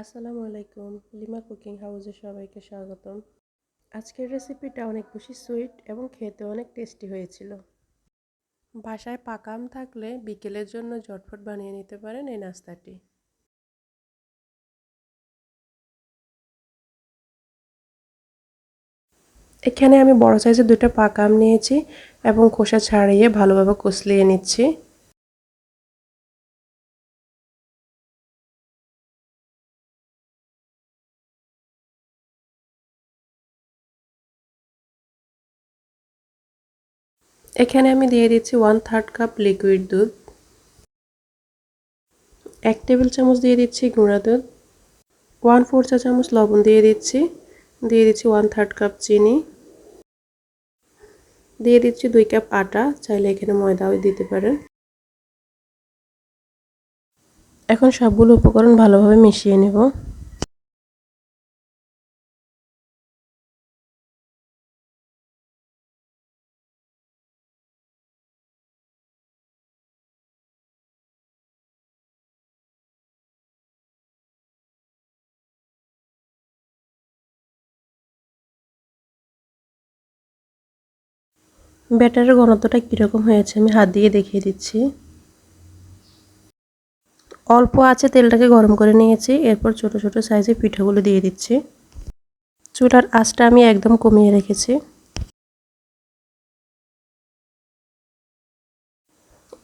আসসালামু আলাইকুম। Lima cooking হাউসে সবাইকে স্বাগতম। আজকের রেসিপিটা অনেক বেশি সুইট এবং খেতে অনেক টেস্টি হয়েছিল। বাসায় পাকাম থাকলে বিকেলের জন্য ঝটফট বানিয়ে নিতে পারেন এই নাস্তাটি। এখানে আমি বড় সাইজের দুটো পাকাম নিয়েছি এবং খোসা ছাড়িয়ে ভালোভাবে কষলিয়ে নিচ্ছি। এখানে আমি দিয়ে দিচ্ছি ওয়ান থার্ড কাপ লিকুইড দুধ, এক টেবিল চামচ দিয়ে দিচ্ছি গুঁড়া দুধ ওয়ান ফোর চা চামচ লবণ দিয়ে দিচ্ছি দিয়ে দিচ্ছি ওয়ান থার্ড কাপ চিনি, দিয়ে দিচ্ছি দুই কাপ আটা, চাইলে এখানে ময়দাও দিতে পারেন। এখন সবগুলো উপকরণ ভালোভাবে মিশিয়ে নেব। ব্যাটারের ঘনত্বটা কীরকম হয়েছে আমি হাত দিয়ে দেখিয়ে দিচ্ছি। অল্প আছে তেলটাকে গরম করে নিয়েছি, এরপর ছোট ছোট সাইজে পিঠাগুলো দিয়ে দিচ্ছি। চুলার আঁচটা আমি একদম কমিয়ে রেখেছি।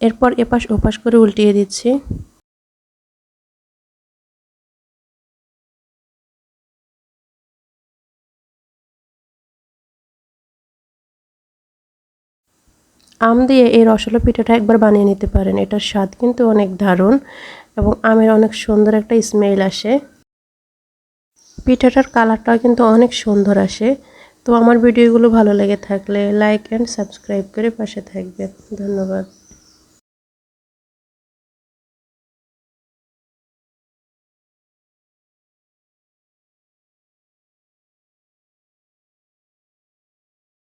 এরপর এপাশ ওপাশ করে উল্টিয়ে দিচ্ছি। আম দিয়ে এই রসলো পিঠাটা একবার বানিয়ে নিতে পারেন। এটার স্বাদ কিন্তু অনেক দারুণ এবং আমের অনেক সুন্দর একটা স্মেল আসে। পিঠাটার কালারটাও কিন্তু অনেক সুন্দর আসে। তো আমার ভিডিওগুলো ভালো লেগে থাকলে লাইক অ্যান্ড সাবস্ক্রাইব করে পাশে থাকবেন। ধন্যবাদ।